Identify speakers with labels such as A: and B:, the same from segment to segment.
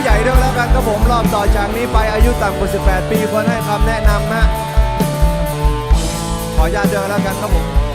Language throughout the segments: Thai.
A: ู้ใหญ่ด้วยแล้วกันก็ผมรอบต่อจากนี้ไปอายุต่ำกว่า 18 ปีควรให้คำแนะนำฮะขออนุญาตเด้วยแล้วกันครับผม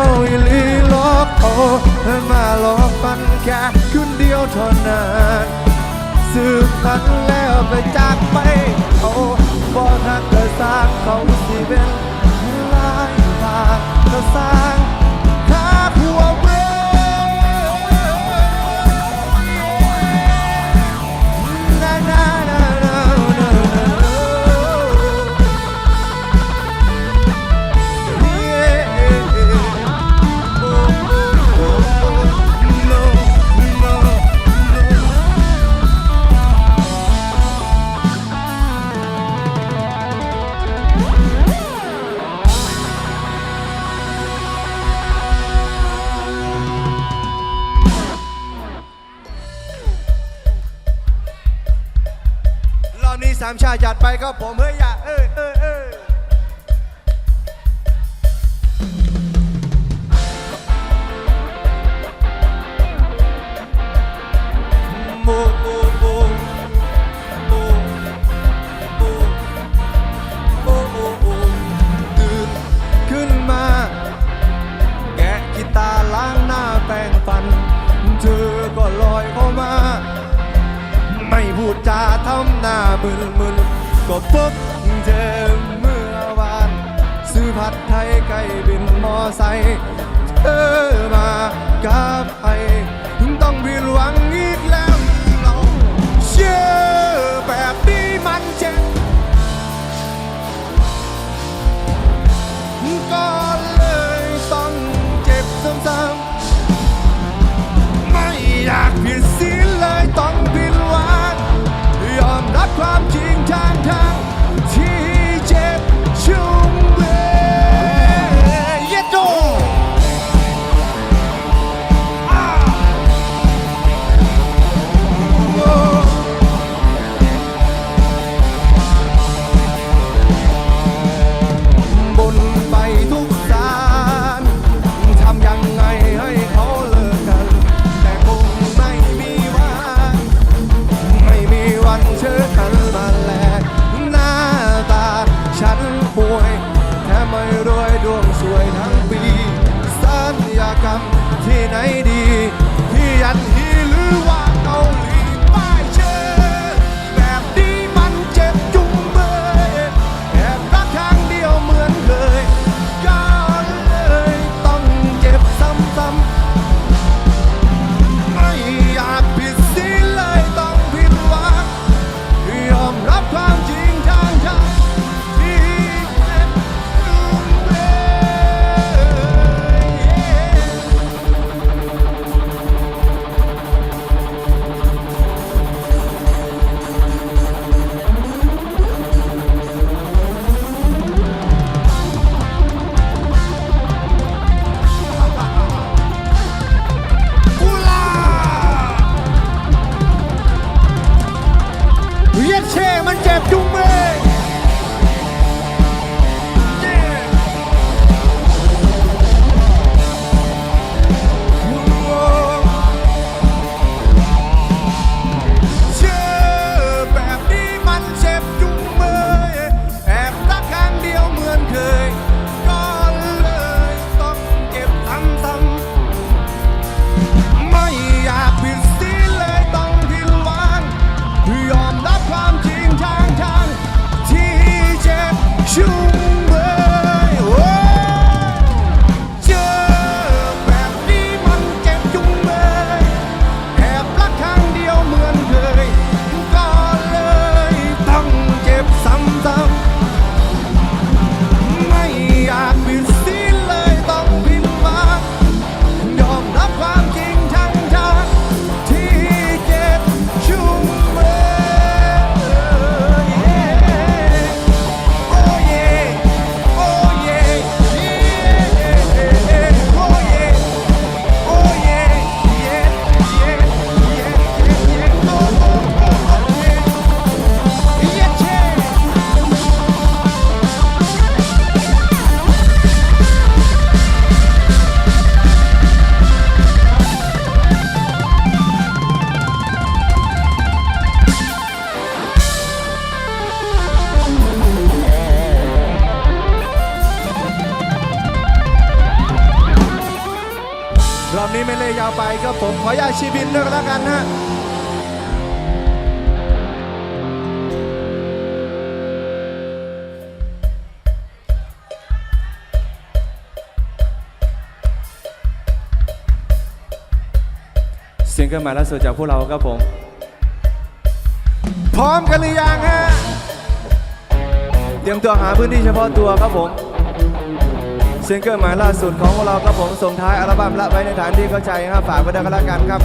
A: เขาอีหลีล็อกโอ้มาหลอกปันแค่คืนเดียวเท่านั้นสืบมันแล้วไปจากไปโอ้บ่นักเธอสร้างเขาสิเป็นลายบาทเธอสร้าง ไครับผมเฮ้ ออยาตชีบินด้วยแล้วกันฮะเสียงเกิลใหม่ล่าสุดจากพวกเราครับผม พร้อมกันหรือยังฮะ เตรียมตัวหาพื้นที่เฉพาะตัวครับผม ซิงเกิลใหม่ล่าสุดของเราครับผมส่งท้ายอัลบั้มละไว้ในฐานที่เข้าใจนะครับฝากไว้ด้วยกันละกันครับ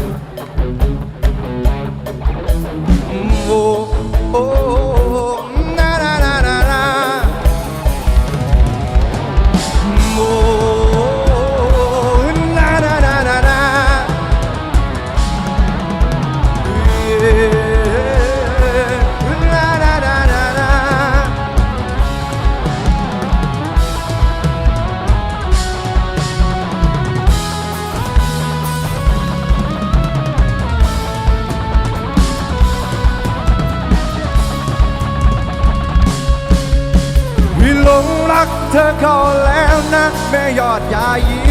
A: โอ้ ยอดยายี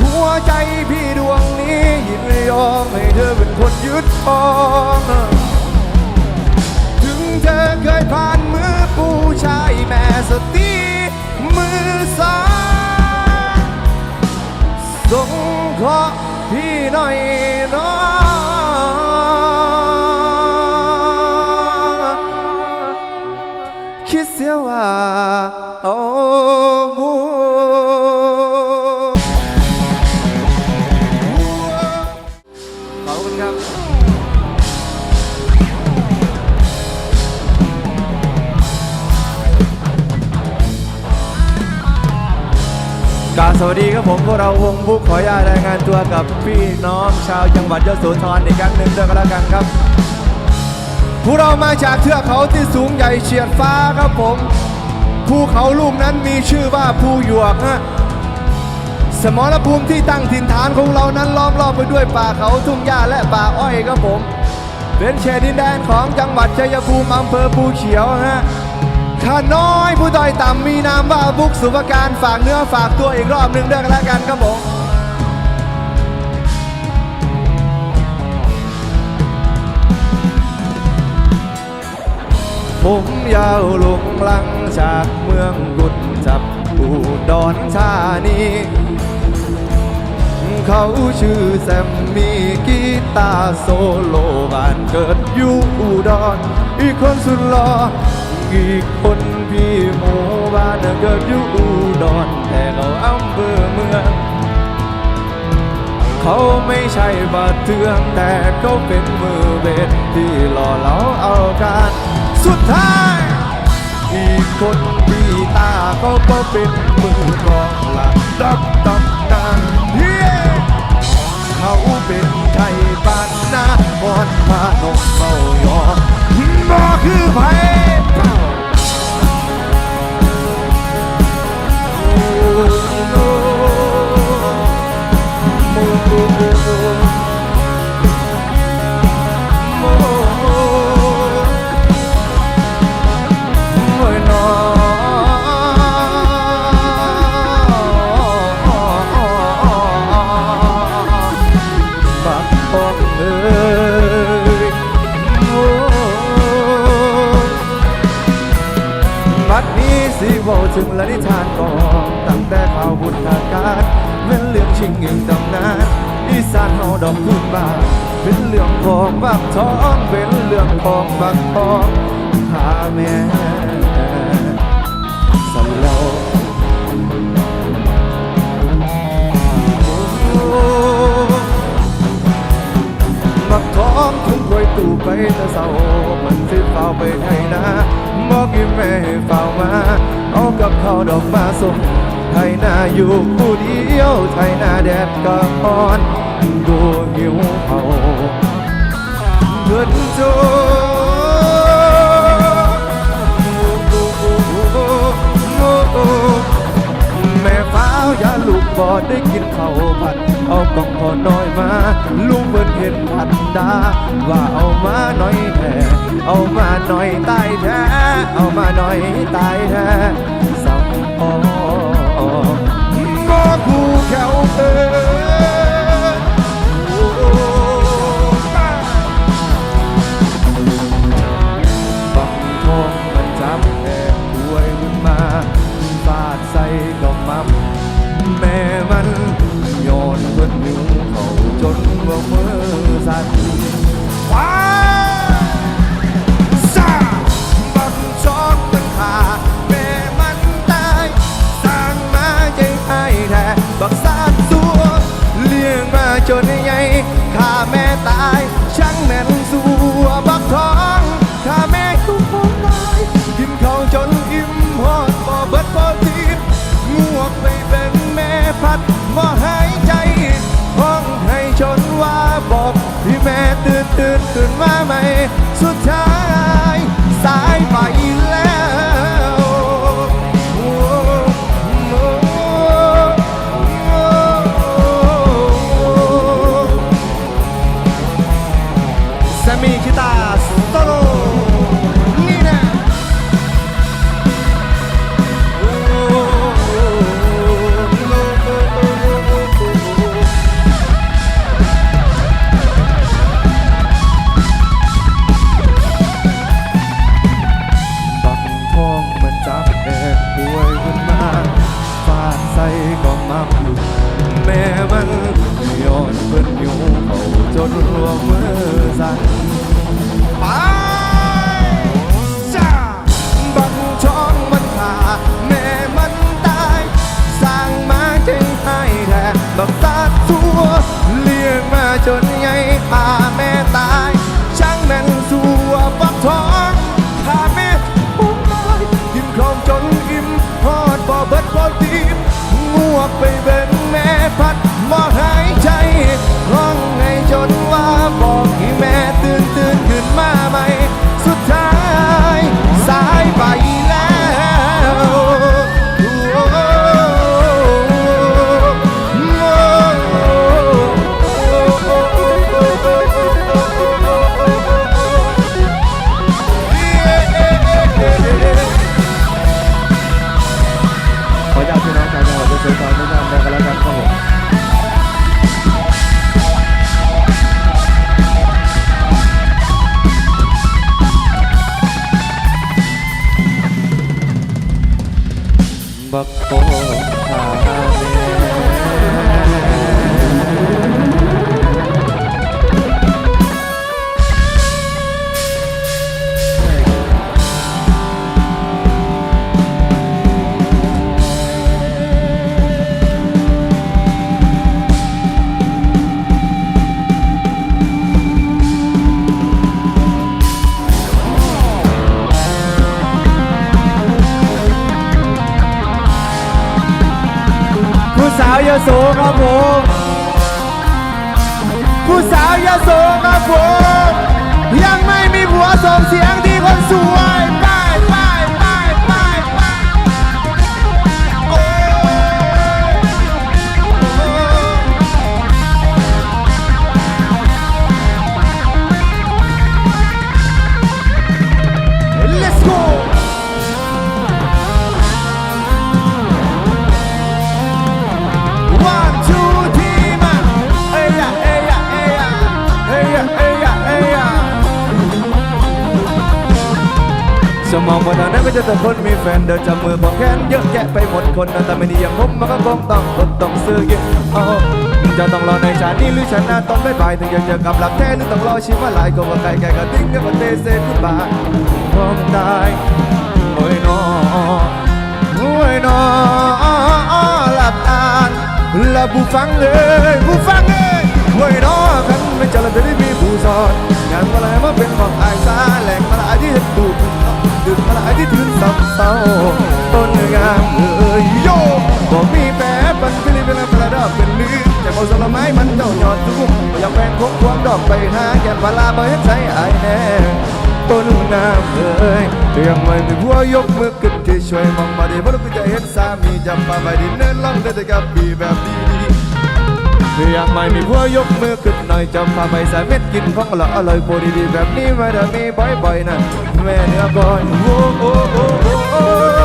A: หัวใจพี่ดวงนี้ยินยอมให้เธอเป็นคนยึดครองถึงเธอเคยผ่านมือผู้ชายแม่สตีมือสองสงเคราะห์พี่หน่อยน้อง สวัสดีครับผมพวกเราวงบุกขออนุญาตรายงานตัวกับพี่น้องชาวจังหวัดยโสธรอีกครั้งหนึ่งด้วยกันแล้วกันครับ พวกเรามาจากเทือกเขาที่สูงใหญ่เฉียดฟ้าครับผมภูเขาลูกนั้นมีชื่อว่าภูหยวกฮะสมรภูมิที่ตั้งถิ่นฐานของเรานั้นล้อมรอบไปด้วยป่าเขาทุ่งหญ้าและป่าอ้อยครับผม เป็นเขตดินแดนของจังหวัดชัยภูมิอำเภอภูเขียวฮะ ข้าน้อยผู้ด้อยต่ำมีนามว่าบุกสุภการฝากเนื้อฝากตัวอีกรอบหนึ่งด้วยกันแล้วกันครับผมผมยาวลงลังจากเมืองกุดจับอุดรธานีเขาชื่อแซมมี่กีตาร์โซโลบ้านเกิดอยู่อุดรอีกคนสุดหล่อ อีกคนพี่หมู่บ้านเกิดอยู่อุดรแต่เขาอำเภอเมือง เขาไม่ใช่บาดเทืองแต่เขาเป็นมือเบสที่หล่อเหลาเอาการสุดท้าย อีกคนพี่ตาเขาก็เป็นมือกองหลักดับดับนานเฮ้เขาเป็นไทยบ้านนาบอนพานกเมายอ บ่คือไผ ถึงละนิทานกอนตั้งแต่ข่าวบุญทาการเป็นเรื่องชิงเงินตำนานอีสานเฮาดอกพื้นบ้านเป็นเรื่องของบักทองเป็นเรื่องของบักทองหาแม่สำเราบักทองถึงควยตู่ไปแต่เศร้ามันสิเฝ้าไปไทยนะบอกให้แม่ให้เฝ้ามา เอากับข้าวดอกมาส่งไทยนาอยู่ผู้เดียว ไทยนาแดดก็อ่อนดูหิวเขาเงินโจ บอดได้กินข้าวผัด เอากล่องพอน้อยมา ลุงเบิ่นเห็นผัดดา ว่าเอามาหน่อยแท้เอามาหน่อยตายแท้เอามาหน่อยตายแท้สองพอก็คู่แถวเออ ผมผู้สาวยาโสครับผมยังไม่มีผัวส่งเสียงดีคนสวย มองคนทางนั้นก็จะแต่คนมีแฟนเดินจับมือของแขนเยอะแยะไปหมดคนนะแต่ไม่ดีอย่างผมมันก็คงต้องอดต้องซื้อเยอะเอจะต้องรอในชาตินี้หรือชาติหน้าต้องไม่บายถึงจะเจอกับหลักแท้หรือต้องรอชีวิตหลายก็ว่าไกลไกก็ทิ้งกันมาเตเซขึ้นมาผมได้โอ้ยนอโอ้ยนอหลับตาและผู้ฟังเลยผู้ฟังเลยโอ้ยนอกันไม่เจริญจะได้มีผู้สอนงานมาลายมาเป็นของอายซาแหลกมาลายที่ ดึกลายที่ถืนสับเศร้าต้นงามเอ้ยโยบอกมีแปรปันฟิลิเป็นประดับเป็นลือแต่พอสละไม้มันเจ้าหยอดทุกอยากแฟนคงควงดอกไปหาแก่มาลาบ่เห็นใจไอายแน่ต้นน้ำเอ้ยเตรียมไว้มีผัวยกมือขึ้นที่ช่วยมองมาดีเพราะเราจะเห็นสามีจำปาไปดินเนินล่องได้แต่กับปีแบบดี ๆเตรียมไม่มีผัวยกมือขึ้นหน่อยจำพาไปใส่เม็ดกินของละอร่อยโปรดีๆแบบนี้ไม่ได้มีบ่อยๆนะแม่เนื้อก่อนโอ้โอ้โอ้โอ้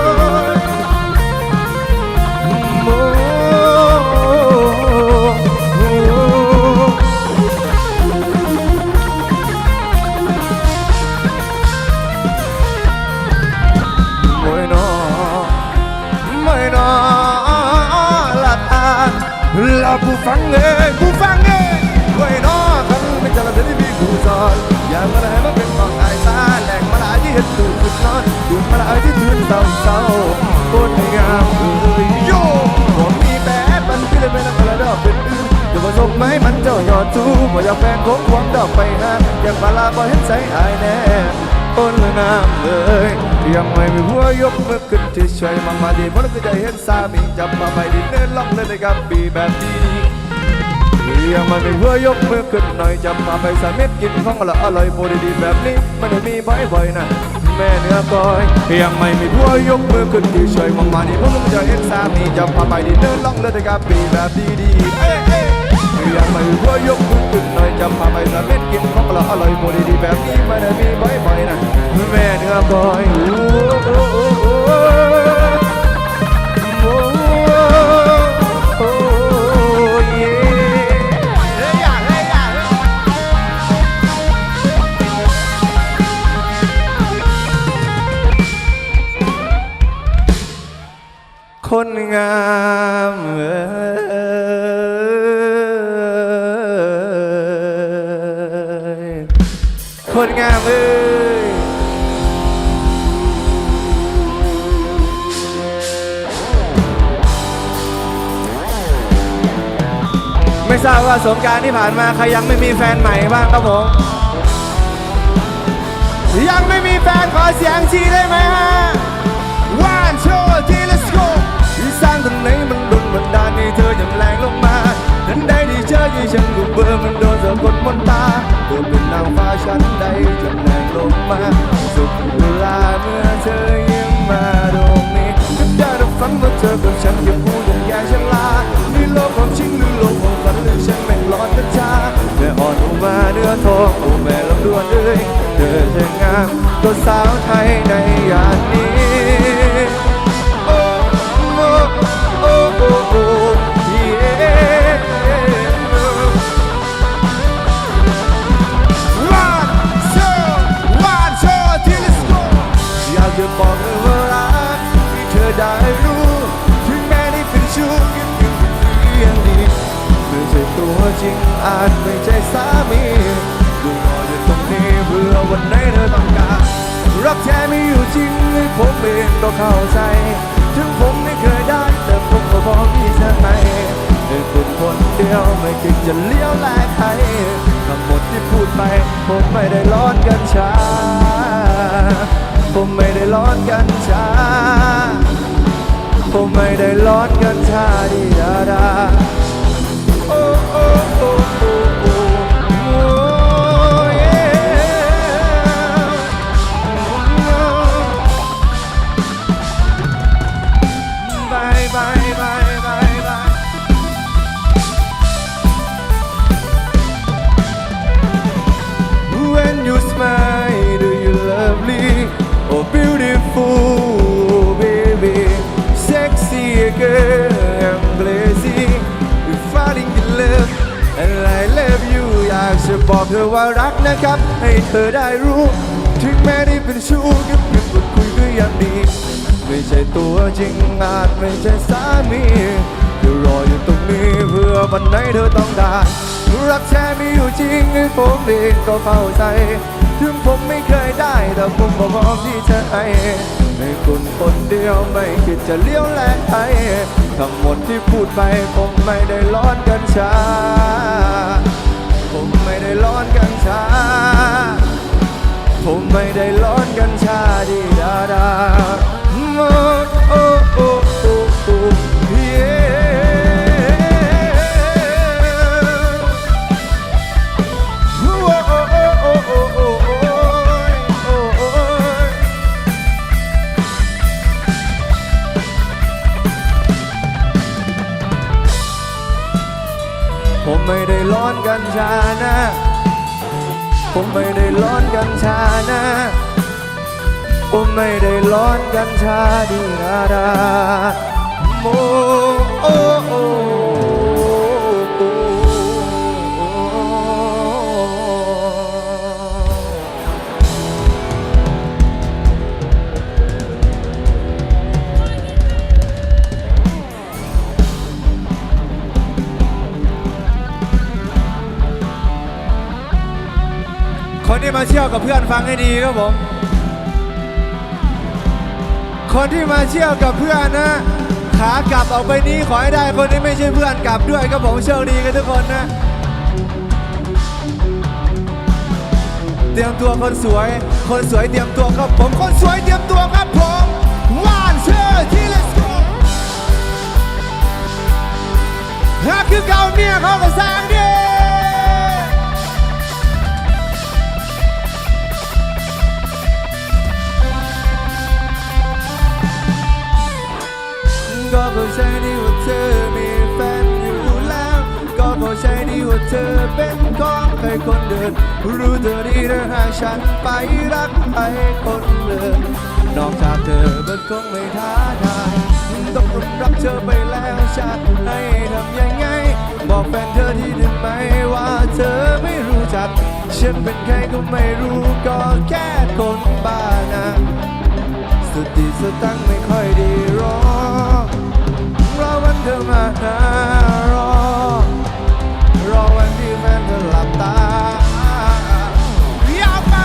A: ฟังเอ้ยผู้ฟังเอ้ยไม่นอคันไม่จะละเดี๋ยวนี้มีผู้สอนอย่ามาเลยมาเป็นของอายซาแหลกมาลายที่เห็นตูดนอนดูมาลายที่ทืนเศร้าเศร้าโคตรงามเอ้ยโย่ผมมีแปดมันที่เลยเป็นอะไรดอกเป็นอื่นจะผสมไหมมันเจ้ายอดทูบ่อยากแฟนคงควงดอกไปหาอยากมาลาบ่เห็นใจอายแน่ต้นน้ำเลยยังไม่มีหัวยกมือขึ้นที่ช่วยมังมาดีเพราะเราก็จะเห็นสามีจับมาไปดินเนินล่องเลยนะครับปีแบบนี้ ยังไม่มีหัวยกมือขึ้นหน่อยจับมาไปสามิตกินของละอร่อยโปรดีแบบนี้มันไม่มีบ่อยๆนะแม่เนื้อก้อยยังไม่มีหัวยกมือขึ้นที่ช่วยมังมาดีเพราะเราก็จะเห็นสามีจับมาไปดินเนินล่องเลยนะครับปีแบบดีๆเอ้ยเอ้ยยังไม่หัวยกมือขึ้นหน่อยจำพาไปสะเม็ดกินของเราอร่อยโมดีดีแบบนี้ไม่ได้มีบ่อยๆนะแม่เนื้อบ่อย งามเอ้ยคนงามเอ้ยไม่ทราบว่าสงการที่ผ่านมาใครยังไม่มีแฟนใหม่บ้างครับผมยังไม่มีแฟนขอเสียงชีได้ไหมฮะ ที่สร้างตรงไหนมันโดนบันดาลให้เธออย่างแรงลงมาทันใดที่เจอที่ฉันก็เบื่อมันโดนสะกดมนตาตัวเป็นนางฟ้าฉันใดจำแรงลงมาสุดเวล เข้าใจ ถึงผมไม่เคยได้ แต่ผมก็พร้อมที่จะให้ในคุณคนเดียวไม่คิดจะเลี้ยวแลกให้ทั้งหมดที่พูดไปผมไม่ได้ร้อนกันชา ผมไม่ได้ร้อนกันชา ผมไม่ได้ร้อนกันชาดีดาดาโอ้โอ้ ผมไม่ได้ร้อนกันชานะ ผมไม่ได้ร้อนกัญชานะ ผมไม่ได้ร้อนกัญชาดีนาดาโมโอ ที่มาเที่ยวกับเพื่อนฟังให้ดีครับผม คนที่มาเที่ยวกับเพื่อนนะ ขากลับออกไปนี้ขอให้ได้คนที่ไม่ใช่เพื่อนกลับด้วยครับผมโชคดีกันทุกคนนะ เตรียมตัวคนสวย คนสวยเตรียมตัวครับผม คนสวยเตรียมตัวครับผมว่านเชื่อที่ let's go หากคือเก่าเนี่ยเขาก็สร้าง ก็เข้าใจดีว่าเธอมีแฟนอยู่แล้ว ก็เข้าใจดีว่าเธอเป็นของใครคนเดิน รู้เธอดีเธอหาฉันไปรักใครคนเดินนอกจากเธอมันคงไม่ท้าทายต้องรับเธอไปแล้วฉันให้ทำยังไง บอกแฟนเธอที่หนึ่งไหมว่าเธอไม่รู้จัก ฉันเป็นใครก็ไม่รู้ก็แค่คนบ้านะสติสตังค์ไม่ค่อยดีรอกรอวั นเธอมาหารอ รอวันที่แฟนเธอหลับตายาวไป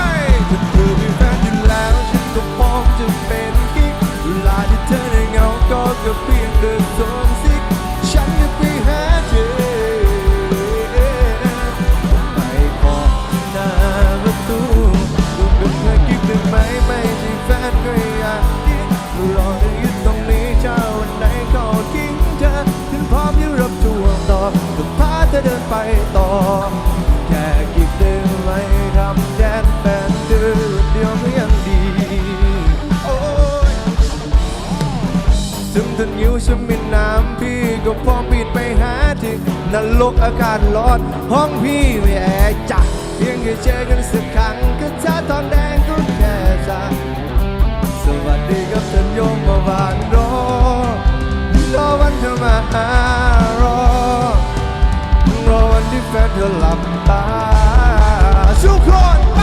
A: ถ้าเธอมีแฟนอยู่แล้วฉันก็พร้อมจะเป็นกิ๊กเวลาที่เธอได้เหงาก็แค่เพียงเดินโซ ทวงต่อก็พาเธอเดินไปต่อ แค่กิ๊กเดินไม่ทำแดนแฟนเธอเดียวก็ยังดีโอ้ยถึงถนิ้วฉันมีน้ำพี่ก็พร้อมปิดไปหาที่นรกอากาศร้อน ห้องพี่ไม่แอร์จัดเพียงแค่เจอกันสักครั้งก็ชาทองแดงก็แค่จะสวัสดีครับท่านโยมมาบานรอรอวันเธอมาหารอ ที่แฟนเธอหลับตาทุกคนไป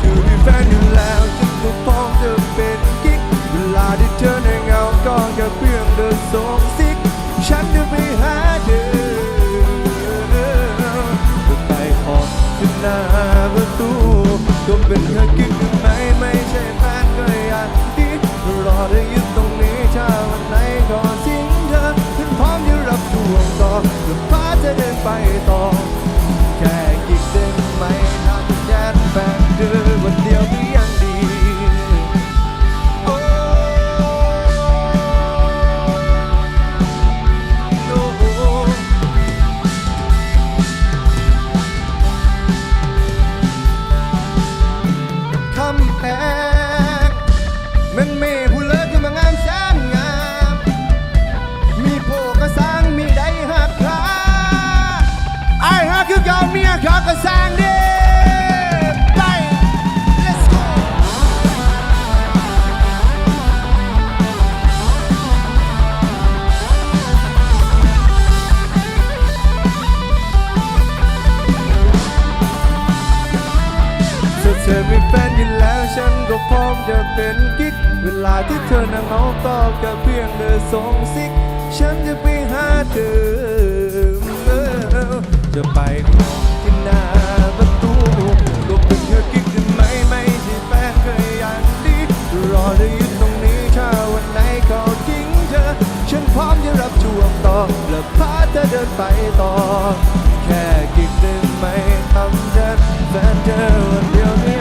A: อยู่ที่แฟนอยู่แล้วฉันก็พร้อมจะเป็นกิ๊กเวลาที่เธอในเงาก็แค่เพียงเดินสงสิกฉันจะไปหาเธอไปขอที่หน้าประตูก็เป็นแค่กิ๊ก ฉันก็พร้อมจะเป็นกิ๊ก เวลาที่เธอนั่งเหงาตอบกับเพียงเดินส่งซิก ฉันจะไปหาเธอ จะไปที่หน้าประตูก็เป็นเธอกิ๊กได้ไหมไม่ใช่แฟนเคยอย่างดีรอเธออยู่ตรงนี้ถ้าวันไหนเขาทิ้งเธอ ฉันพร้อมจะรับช่วงต่อและพาเธอเดินไปต่อ แค่กิ๊กได้ไหมทำฉันแฟนเธอวันเดียวนี้